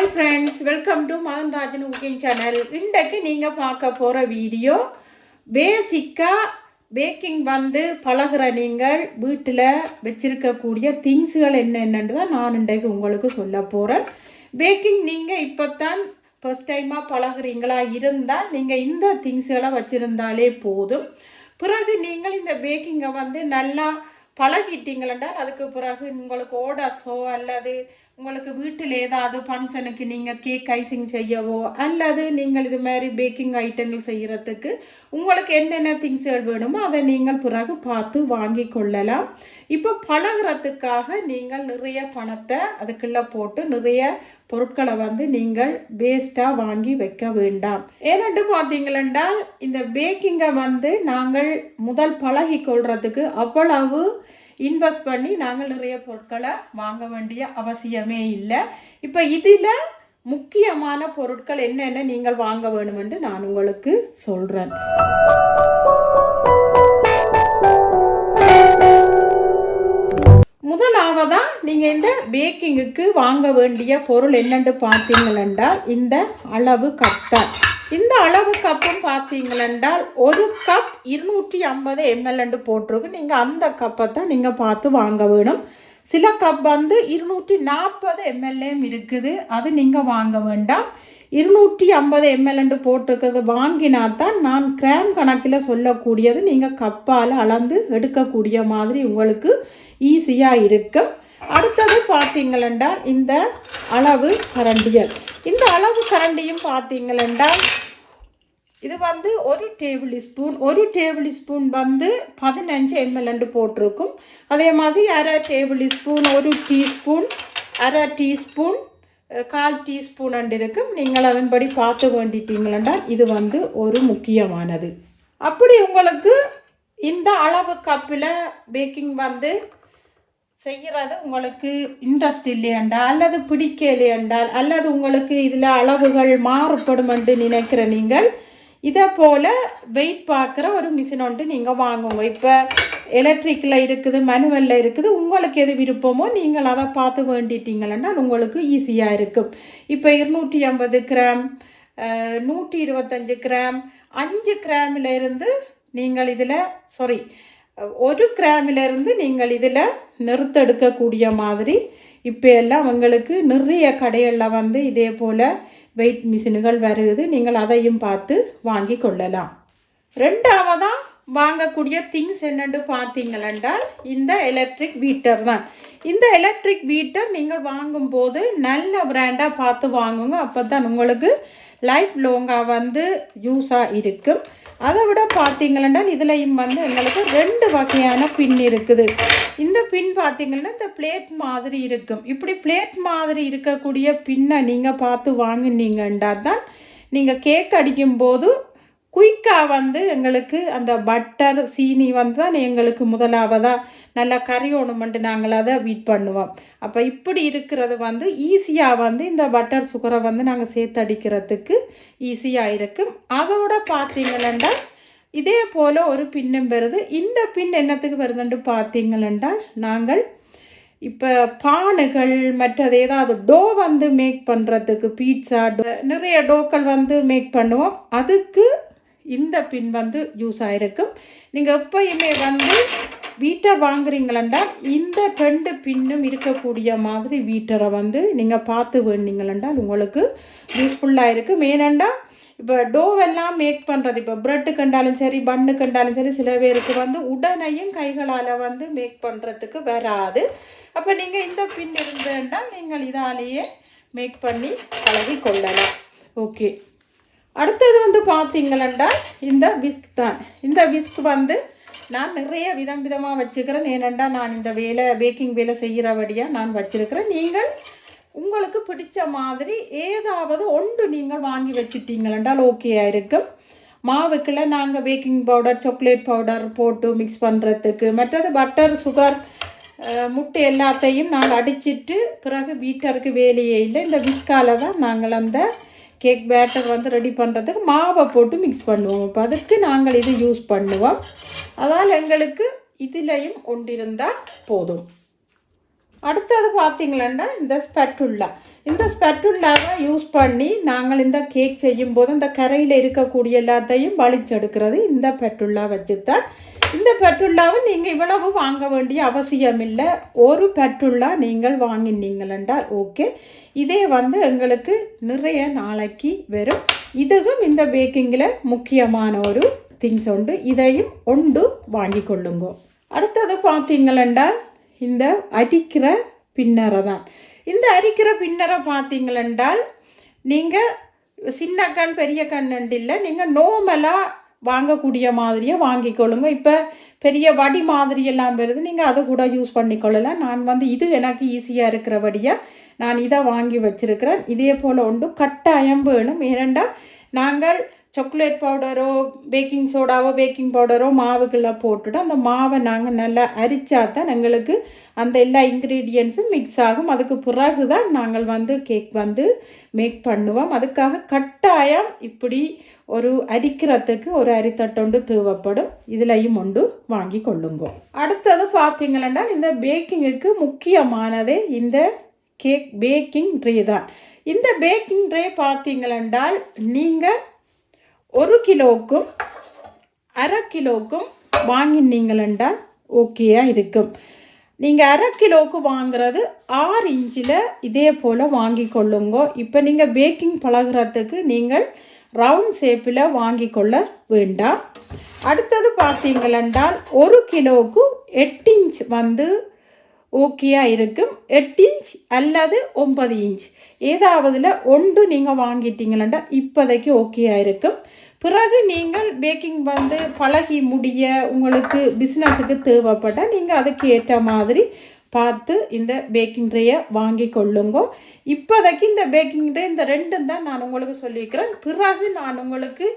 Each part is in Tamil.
Hi friends welcome to Madan Rajan cooking channel இன்றைக்கு நீங்கள் பார்க்க போகிற வீடியோ பேசிக்காக பேக்கிங் வந்து பழகுற நீங்கள் வீட்டில் வச்சுருக்கக்கூடிய திங்ஸுகள் என்னென்னு தான் நான் இன்றைக்கு உங்களுக்கு சொல்ல போகிறேன் பேக்கிங் நீங்கள் இப்போ தான் ஃபஸ்ட் டைமாக பழகிறீங்களா? இருந்தால் நீங்கள் இந்த திங்ஸுகளை வச்சுருந்தாலே போதும். பிறகு நீங்கள் இந்த பேக்கிங்கை வந்து நல்லா பழகிட்டீங்களென்றால் அதுக்கு பிறகு உங்களுக்கு ஓடஸோ அல்லது உங்களுக்கு வீட்டில் ஏதாவது ஃபங்க்ஷனுக்கு நீங்கள் கேக் ஐசிங் செய்யவோ அல்லது நீங்கள் இது மாதிரி பேக்கிங் ஐட்டங்கள் செய்கிறதுக்கு உங்களுக்கு என்னென்ன திங்ஸ்கள் வேணுமோ அதை நீங்கள் பிறகு பார்த்து வாங்கி கொள்ளலாம். இப்போ பழகுறதுக்காக நீங்கள் நிறைய பணத்தை அதுக்குள்ளே போட்டு நிறைய பொருட்களை வந்து நீங்கள் வேஸ்ட்டாக வாங்கி வைக்க வேண்டாம். ஏனென்று பார்த்தீங்களென்றால் இந்த பேக்கிங்கை வந்து நாங்கள் முதல் பழகி கொள்றதுக்கு அவ்வளவு இன்வெஸ்ட் பண்ணி நாங்கள் நிறைய பொருட்களை வாங்க வேண்டிய அவசியமே இல்லை. இப்போ இதில் முக்கியமான பொருட்கள் என்னென்ன நீங்கள் வாங்க வேணுமென்று நான் உங்களுக்கு சொல்கிறேன் முதலாவதா நீங்கள் இந்த பேக்கிங்குக்கு வாங்க வேண்டிய பொருள் என்னென்று பார்த்தீங்களென்றால் இந்த அளவு கட்டை இந்த அளவு கப்பும் பார்த்தீங்களென்றால் ஒரு கப் இருநூற்றி ஐம்பது எம்எல்எண்டு போட்டிருக்கு. நீங்கள் அந்த கப்பை தான் நீங்கள் பார்த்து வாங்க வேணும். சில கப் வந்து இருநூற்றி நாற்பது எம்எல்ஏம் இருக்குது. அது நீங்கள் வாங்க வேண்டாம். இருநூற்றி ஐம்பது எம்எல்எண்டு போட்டிருக்கிறது வாங்கினா தான் நான் கிராம் கணக்கில் சொல்லக்கூடியது நீங்கள் கப்பால் அளந்து எடுக்கக்கூடிய மாதிரி உங்களுக்கு ஈஸியாக இருக்கும். அடுத்தது பார்த்தீங்களென்றால் இந்த அளவு கரண்டியல். இந்த அளவு கரண்டியும் பார்த்தீங்களா இது வந்து ஒரு டேபிள் ஸ்பூன் ஒரு டேபிள் ஸ்பூன் வந்து பதினஞ்சு எம்எல்ண்டு போட்டிருக்கும். அதே மாதிரி அரை டேபிள் ஸ்பூன் ஒரு டீஸ்பூன் அரை டீஸ்பூன் கால் டீஸ்பூன் அண்டு இருக்கும். நீங்கள் அதன்படி பார்த்து வேண்டிட்டீங்களா இது வந்து ஒரு முக்கியமானது. அப்படி உங்களுக்கு இந்த அளவு கப்பில் பேக்கிங் வந்து செய்கிறது உங்களுக்கு இன்ட்ரெஸ்ட் இல்லையென்றால் அல்லது பிடிக்கலையென்றால் அல்லது உங்களுக்கு இதில் அளவுகள் மாறுபடும் என்று நினைக்கிற நீங்கள் இதை போல் வெயிட் பார்க்குற ஒரு மிஷின் ஒன்று நீங்கள் வாங்குங்க. இப்போ எலக்ட்ரிக்கில் இருக்குது மனுவலில் இருக்குது உங்களுக்கு எது விருப்பமோ நீங்கள் அதை பார்த்து வேண்டிட்டீங்கன்னா உங்களுக்கு ஈஸியாக இருக்கும். இப்போ இருநூற்றி ஐம்பது கிராம் நூற்றி இருபத்தஞ்சு கிராம் அஞ்சு கிராமில் இருந்து நீங்கள் இதில் சாரி ஒரு கிராமிலிருந்து நீங்கள் இதில் நிறுத்தெடுக்கக்கூடிய மாதிரி இப்போ எல்லாம் உங்களுக்கு நிறைய கடைகளில் வந்து இதே போல் வெயிட் மிஷின்கள் வருது. நீங்கள் அதையும் பார்த்து வாங்கி கொள்ளலாம். ரெண்டாவதாக வாங்கக்கூடிய திங்ஸ் என்னென்னு பார்த்தீங்களென்றால் இந்த எலக்ட்ரிக் வீட்டர் தான். இந்த எலக்ட்ரிக் வீட்டர் நீங்கள் வாங்கும்போது நல்ல பிராண்டாக பார்த்து வாங்குங்க. அப்போ தான் உங்களுக்கு லைஃப் லாங்காக வந்து யூஸாக இருக்கும். அதை விட பார்த்தீங்களா இதுலையும் வந்து எங்களுக்கு ரெண்டு வகையான பின் இருக்குது. இந்த பின் பார்த்தீங்கன்னா இந்த பிளேட் மாதிரி இருக்கும். இப்படி பிளேட் மாதிரி இருக்கக்கூடிய பின்னை நீங்கள் பார்த்து வாங்கினீங்கன்னா தான் நீங்கள் கேக் அடிக்கும்போது குயிக்காக வந்து எங்களுக்கு அந்த பட்டர் சீனி வந்து தான் எங்களுக்கு முதலாவதாக நல்லா கரையோணுமெண்ட்டு நாங்கள் அதை வீட் பண்ணுவோம். அப்போ இப்படி இருக்கிறது வந்து ஈஸியாக வந்து இந்த பட்டர் சுகரை வந்து நாங்கள் சேர்த்து அடிக்கிறதுக்கு ஈஸியாக இருக்கும் அதோட பார்த்தீங்களா இதே போல் ஒரு பின்னும் வருது. இந்த பின் என்னத்துக்கு வருதுன்னு பார்த்தீங்களா நாங்கள் இப்போ பானுகள் மற்றது ஏதாவது டோ வந்து மேக் பண்ணுறதுக்கு பீட்சா டோ நிறைய டோக்கள் வந்து மேக் பண்ணுவோம். அதுக்கு இந்த பின் வந்து யூஸ் ஆகிருக்கும் நீங்கள் எப்பயுமே வந்து வீட்டர் வாங்குறீங்களா இந்த ரெண்டு பின்னும் இருக்கக்கூடிய மாதிரி வீட்டரை வந்து நீங்கள் பார்த்து வேண்டிங்களென்றால் உங்களுக்கு யூஸ்ஃபுல்லாக இருக்கும். ஏனெண்டா இப்போ டோவெல்லாம் மேக் பண்ணுறது இப்போ ப்ரெட்டு கண்டாலும் சரி பண்ணு கண்டாலும் சரி சில பேருக்கு வந்து உடனையும் கைகளால் வந்து மேக் பண்ணுறதுக்கு வராது. அப்போ நீங்கள் இந்த பின் இருந்தேன்டா நீங்கள் இதாலேயே மேக் பண்ணி பழகி கொள்ளலாம் ஓகே அடுத்தது வந்து பார்த்தீங்களா இந்த விஸ்க் தான். இந்த விஸ்க் வந்து நான் நிறைய விதம் விதமாக வச்சுக்கிறேன். ஏனெண்டா நான் இந்த வேலை பேக்கிங் வேலை செய்கிறபடியாக நான் வச்சுருக்கிறேன். நீங்கள் உங்களுக்கு பிடிச்ச மாதிரி ஏதாவது ஒன்று நீங்கள் வாங்கி வச்சுட்டீங்களென்றால் ஓகேயாக இருக்கும். மாவுக்குள்ள நாங்கள் பேக்கிங் பவுடர் சாக்லேட் பவுடர் போட்டு மிக்ஸ் பண்ணுறதுக்கு மற்றது பட்டர் சுகர் முட்டை எல்லாத்தையும் நாங்கள் அடிச்சிட்டு பிறகு வீட்டருக்கு வேலையே இல்லை. இந்த விஸ்கால தான் நாங்கள் அந்த கேக் பேட்டர் வந்து ரெடி பண்ணுறதுக்கு மாவை போட்டு மிக்ஸ் பண்ணுவோம். இப்போ அதுக்கு நாங்கள் இது யூஸ் பண்ணுவோம். அதால் எங்களுக்கு இதிலையும் ஒன்றிருந்தால் போதும். அடுத்தது பார்த்தீங்களா இந்த ஸ்பெட்டுல்லா. இந்த ஸ்பெட்டுல்லாவை யூஸ் பண்ணி நாங்கள் இந்த கேக் செய்யும்போது இந்த கரையில் இருக்கக்கூடிய எல்லாத்தையும் வலிச்செடுக்கிறது இந்த பெட்டுல்லா வச்சு தான் இந்த பெட்டுல்லாவை நீங்கள் இவ்வளவு வாங்க வேண்டிய அவசியம் இல்லை ஒரு பெட்டுல்லா நீங்கள் வாங்கினீங்களென்றால் ஓகே. இதே வந்து எங்களுக்கு நிறைய நாளைக்கு வரும். இதுவும் இந்த பேக்கிங்கில் முக்கியமான ஒரு திங்ஸ் உண்டு. இதையும் ஒன்று வாங்கி கொள்ளுங்க. அடுத்தது பார்த்தீங்களா இந்த அரிக்கிற பின்னரை தான். இந்த அரிக்கிற பின்னரை பார்த்தீங்களென்றால் நீங்கள் சின்ன கண் பெரிய கண் இல்லை நீங்கள் நோமலாக வாங்கக்கூடிய மாதிரியே வாங்கிக்கொள்ளுங்க இப்போ பெரிய வடி மாதிரி எல்லாம் வருது நீங்கள் அதை கூட யூஸ் பண்ணிக்கொள்ளலாம் நான் வந்து இது எனக்கு ஈஸியாக இருக்கிறபடியாக நான் இதை வாங்கி வச்சிருக்கிறேன். இதே போல் உண்டு கட்டாயம் வேணும். ஏனென்றால் நாங்கள் சாக்லேட் பவுடரோ பேக்கிங் சோடாவோ பேக்கிங் பவுடரோ மாவுக்குள்ளே போட்டுட்டு அந்த மாவை நாங்கள் நல்லா அரிச்சா தான் எங்களுக்கு அந்த எல்லா இன்க்ரீடியன்ஸும் மிக்ஸ் ஆகும். அதுக்கு பிறகு தான் நாங்கள் வந்து கேக் வந்து மேக் பண்ணுவோம். அதுக்காக கட்டாயம் இப்படி ஒரு அரிக்கிறதுக்கு ஒரு அரித்தட்டொண்டு தேவைப்படும். இதுலையும் ஒன்று வாங்கி கொள்ளுங்க. அடுத்தது பார்த்தீங்களா இந்த பேக்கிங்குக்கு முக்கியமானதே இந்த கேக் பேக்கிங் ட்ரீ தான். இந்த பேக்கிங் ட்ரே பார்த்தீங்களென்றால் நீங்கள் ஒரு கிலோவுக்கும் அரை கிலோவுக்கும் வாங்கினீங்களென்றால் ஓகேயாக இருக்கும். நீங்கள் அரை கிலோவுக்கு வாங்குறது ஆறு இன்ச்சில் இதே போல் வாங்கி கொள்ளுங்க. இப்போ நீங்கள் பேக்கிங் பழகிறதுக்கு நீங்கள் ரவுண்ட் ஷேப்பில் வாங்கி கொள்ள வேண்டாம். அடுத்தது பார்த்தீங்களென்றால் ஒரு கிலோவுக்கு எட்டு இன்ச் வந்து ஓகேயாக இருக்கும். எட்டு இன்ச் அல்லது ஒன்பது இன்ச். ஏதாவதுல ஒன்று நீங்கள் வாங்கிட்டீங்களா இப்போதைக்கு ஓகேயாக இருக்கும். பிறகு நீங்கள் பேக்கிங் வந்து பழகி முடிய உங்களுக்கு பிஸ்னஸுக்கு தேவைப்பட்டால் நீங்கள் அதுக்கு ஏற்ற மாதிரி பார்த்து இந்த பேக்கிங் ட்ரேயை வாங்கி கொள்ளுங்க. இப்போதைக்கு இந்த பேக்கிங் ட்ரே இந்த ரெண்டும் தான் நான் உங்களுக்கு சொல்லியிருக்கிறேன். பிறகு நான் உங்களுக்கு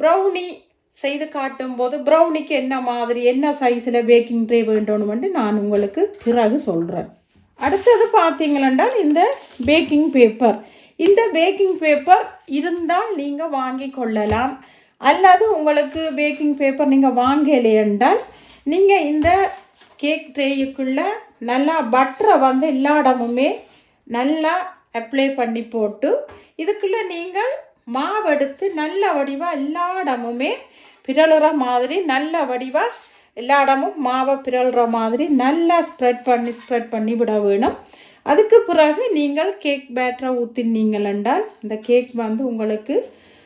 ப்ரௌனி செய்து காட்டும் போது ப்ரௌனிக்கு என்ன மாதிரி என்ன சைஸில் பேக்கிங் ட்ரே வேண்டணுமென்று நான் உங்களுக்கு பிறகு சொல்கிறேன் அடுத்தது பார்த்தீங்களென்றால் இந்த பேக்கிங் பேப்பர் இந்த பேக்கிங் பேப்பர் இருந்தால் நீங்கள் வாங்கி கொள்ளலாம். அல்லது உங்களுக்கு பேக்கிங் பேப்பர் நீங்கள் வாங்கலை என்றால் நீங்கள் இந்த கேக் ட்ரேயுக்குள்ளே நல்லா பட்டரை வந்து எல்லா இடமுமே நல்லா அப்ளை பண்ணி போட்டு இதுக்குள்ளே நீங்கள் மாவெடுத்து நல்ல வடிவாக எல்லா இடமுமே பிறழுற மாதிரி நல்ல வடிவாக எல்லா இடமும் மாவை பிறழுற மாதிரி நல்லா ஸ்ப்ரெட் பண்ணி ஸ்ப்ரெட் பண்ணி விட வேணும். அதுக்கு பிறகு நீங்கள் கேக் பேட்டரை ஊற்றினீங்கள் என்றால் இந்த கேக் வந்து உங்களுக்கு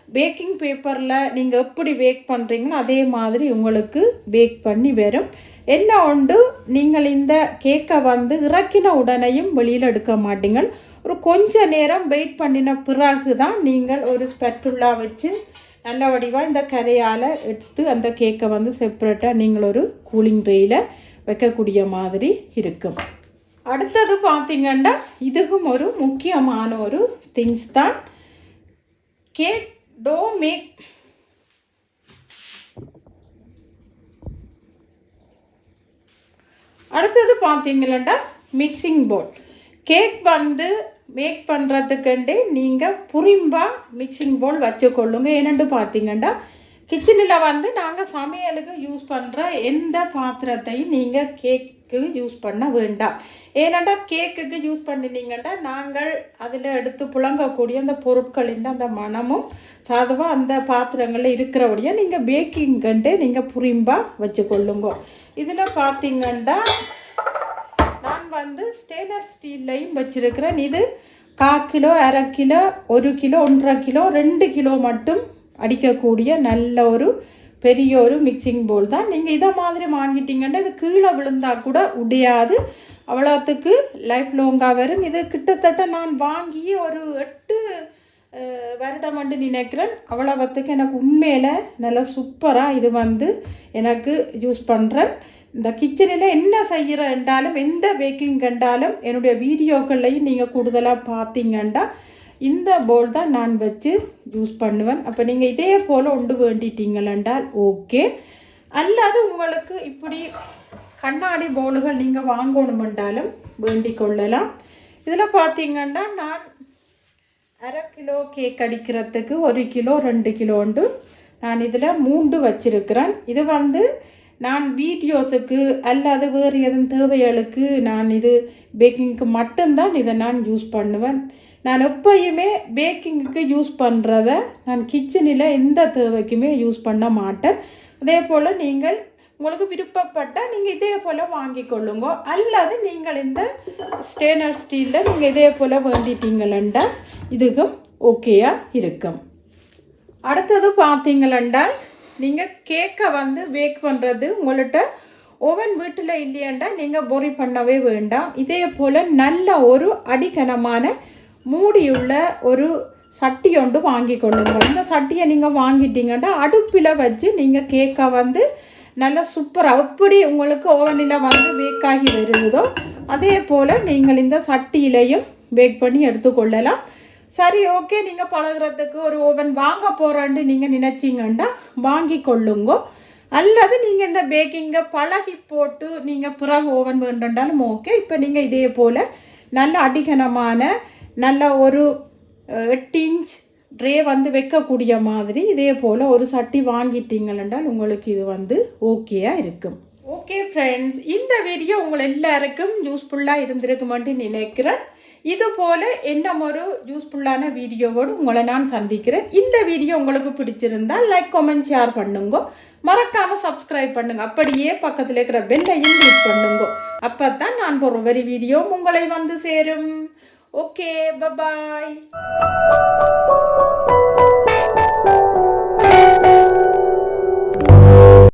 பேக்கிங் பேப்பரில் நீங்கள் எப்படி பேக் பண்ணுறீங்களோ அதே மாதிரி உங்களுக்கு பேக் பண்ணி வரும். என்ன உண்டு? நீங்கள் இந்த கேக்கை வந்து இறக்கின உடனேயும் வெளியில் எடுக்க மாட்டீங்கள். ஒரு கொஞ்ச நேரம் வெயிட் பண்ணின பிறகு தான் நீங்கள் ஒரு ஸ்பெட்டுல்லா வச்சு நல்ல வடிவாக இந்த கரையால் எடுத்து அந்த கேக்கை வந்து செப்பரேட்டாக நீங்கள் ஒரு கூலிங் ட்ரேயில் வைக்கக்கூடிய மாதிரி இருக்கும். அடுத்தது பார்த்திங்கன்னா இதுவும் ஒரு முக்கியமான ஒரு திங்ஸ் தான். கேக் டோ மேக் அடுத்தது பார்த்தீங்களா மிக்சிங் போல் கேக் வந்து மேக் பண்ணுறதுக்குண்டே நீங்கள் புரிம்பாக மிக்சிங் போல் வச்சுக்கொள்ளுங்க. ஏனென்று பார்த்தீங்கன்னா கிச்சனில் வந்து நாங்கள் சமையலுக்கு யூஸ் பண்ணுற எந்த பாத்திரத்தையும் நீங்கள் கேக் கேக்குக்கு யூஸ் பண்ண வேண்டாம். ஏனண்டா கேக்குக்கு யூஸ் பண்ணினீங்கன்னா நாங்கள் அதில் எடுத்து புழங்கக்கூடிய அந்த பொருட்களின் அந்த மனமும் சாதுவாக அந்த பாத்திரங்களில் இருக்கிறபடியாக நீங்கள் பேக்கிங்கன்ட்டு நீங்கள் புரிம்பாக வச்சுக்கொள்ளுங்க. இதில் பார்த்தீங்கன்னா நான் வந்து ஸ்டெயின்லெஸ் ஸ்டீல்லையும் வச்சுருக்கிறேன். இது கால் கிலோ அரை கிலோ ஒரு கிலோ ஒன்றரை கிலோ ரெண்டு கிலோ மட்டும் அடிக்கக்கூடிய நல்ல ஒரு பெரிய ஒரு மிக்சிங் போல் தான். நீங்கள் இதை மாதிரி வாங்கிட்டீங்கன்னா இது கீழே விழுந்தால் கூட உடையாது. அவ்வளோத்துக்கு லைஃப் லாங்காக வரும். இது கிட்டத்தட்ட நான் வாங்கி ஒரு எட்டு வருடம் வந்து நினைக்கிறேன். அவ்வளோத்துக்கு எனக்கு உண்மையில் நல்லா சூப்பராக இது வந்து எனக்கு யூஸ் பண்ணுறேன் இந்த கிச்சனில் என்ன செய்கிற என்றாலும் எந்த பேக்கிங் கண்டாலும் என்னுடைய வீடியோக்கள்லையும் நீங்கள் கூடுதலாக பார்த்தீங்கன்னா இந்த போல் தான் நான் வச்சு யூஸ் பண்ணுவேன். அப்போ நீங்கள் இதே போல் உண்டு வேண்டிட்டீங்களென்றால் ஓகே அல்லது உங்களுக்கு இப்படி கண்ணாடி பவுலுகள் நீங்கள் வாங்கணுமென்றாலும் வேண்டிக் கொள்ளலாம். இதில் பார்த்தீங்கன்னா நான் அரை கிலோ கேக் அடிக்கிறதுக்கு ஒரு கிலோ ரெண்டு கிலோ உண்டு நான் இதில் மூண்டு வச்சுருக்கிறேன். இது வந்து நான் வீடியோஸுக்கு அல்லது வேறு எதுவும் தேவைகளுக்கு நான் இது பேக்கிங்க்கு மட்டும்தான் இதை நான் யூஸ் பண்ணுவேன். நான் எப்பயுமே பேக்கிங்குக்கு யூஸ் பண்ணுறத நான் கிச்சனில் எந்த தேவைக்குமே யூஸ் பண்ண மாட்டேன். அதே போல் நீங்கள் உங்களுக்கு விருப்பப்பட்டால் நீங்கள் இதே போல் வாங்கி கொள்ளுங்க. அல்லது நீங்கள் இந்த ஸ்டெயின்லெஸ் ஸ்டீலில் நீங்கள் இதே போல் வேண்டிட்டீங்களா இதுக்கும் ஓகேயாக இருக்கும். அடுத்தது பார்த்தீங்களென்றால் நீங்கள் கேக்கை வந்து பேக் பண்ணுறது உங்கள்கிட்ட ஓவன் வீட்டில் இல்லையாண்டா நீங்கள் பொறி பண்ணவே வேண்டாம். இதே போல் நல்ல ஒரு அடிக்கனமான மூடியுள்ள ஒரு சட்டி ஒன்று வாங்கி கொள்ளுங்க இந்த சட்டியை நீங்கள் வாங்கிட்டீங்கன்னா அடுப்பில் வச்சு நீங்கள் கேக்கை வந்து நல்லா சூப்பராக எப்படி உங்களுக்கு ஓவனில் வந்து பேக் ஆகி அதே போல் நீங்கள் இந்த சட்டியிலையும் பேக் பண்ணி எடுத்துக்கொள்ளலாம். சரி ஓகே நீங்கள் பழகுறதுக்கு ஒரு ஓவன் வாங்க போகிறான்னு நீங்கள் நினச்சிங்கன்னா வாங்கி கொள்ளுங்க. அல்லது நீங்கள் இந்த பேக்கிங்கை பழகி போட்டு நீங்கள் பிறகு ஓவன் வேண்டாலும் ஓகே இப்போ நீங்கள் இதே போல் நல்ல அடிகனமான நல்ல ஒரு எட்டு இன்ச் ட்ரே வந்து வைக்கக்கூடிய மாதிரி இதே போல் ஒரு சட்டி வாங்கிட்டீங்களென்றால் உங்களுக்கு இது வந்து ஓகேயாக இருக்கும். ஓகே ஃப்ரெண்ட்ஸ் இந்த வீடியோ உங்கள் எல்லாருக்கும் யூஸ்ஃபுல்லாக இருந்திருக்குமென்று நினைக்கிறேன். இது போல் இன்னும் ஒரு யூஸ்ஃபுல்லான வீடியோவோடு உங்களை நான் சந்திக்கிறேன். இந்த வீடியோ உங்களுக்கு பிடிச்சிருந்தால் லைக் கமெண்ட் ஷேர் பண்ணுங்க. மறக்காமல் சப்ஸ்கிரைப் பண்ணுங்க. அப்படியே பக்கத்தில் இருக்கிற பெல்லையும் கிளிக் பண்ணுங்க. அப்போ தான் நான் போகிற ஒரு வீடியோ உங்களை வந்து சேரும். Okay bye bye